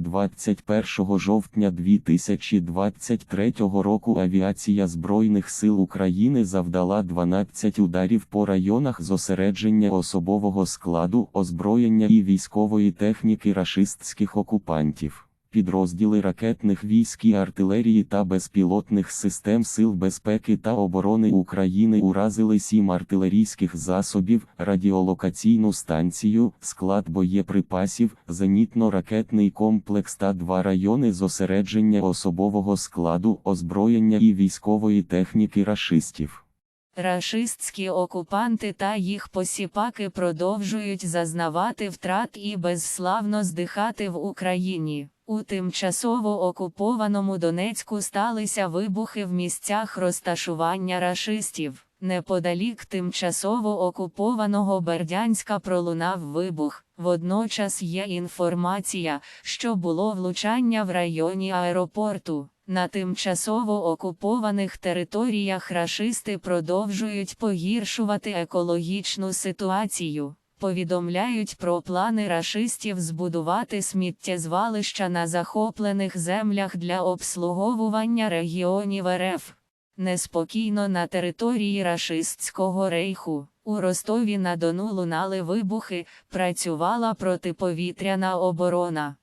21 жовтня 2023 року авіація Збройних сил України завдала 12 ударів по районах зосередження особового складу, озброєння і військової техніки рашистських окупантів. Підрозділи ракетних військ і артилерії та безпілотних систем Сил безпеки та оборони України уразили сім артилерійських засобів, радіолокаційну станцію, склад боєприпасів, зенітно-ракетний комплекс та два райони зосередження особового складу, озброєння і військової техніки рашистів. Рашистські окупанти та їх посіпаки продовжують зазнавати втрат і безславно здихати в Україні. У тимчасово окупованому Донецьку сталися вибухи в місцях розташування рашистів. Неподалік тимчасово окупованого Бердянська пролунав вибух. Водночас є інформація, що було влучання в районі аеропорту. На тимчасово окупованих територіях рашисти продовжують погіршувати екологічну ситуацію. Повідомляють про плани рашистів збудувати сміттєзвалища на захоплених землях для обслуговування регіонів РФ. Неспокійно на території рашистського рейху. У Ростові на Дону лунали вибухи, працювала протиповітряна оборона.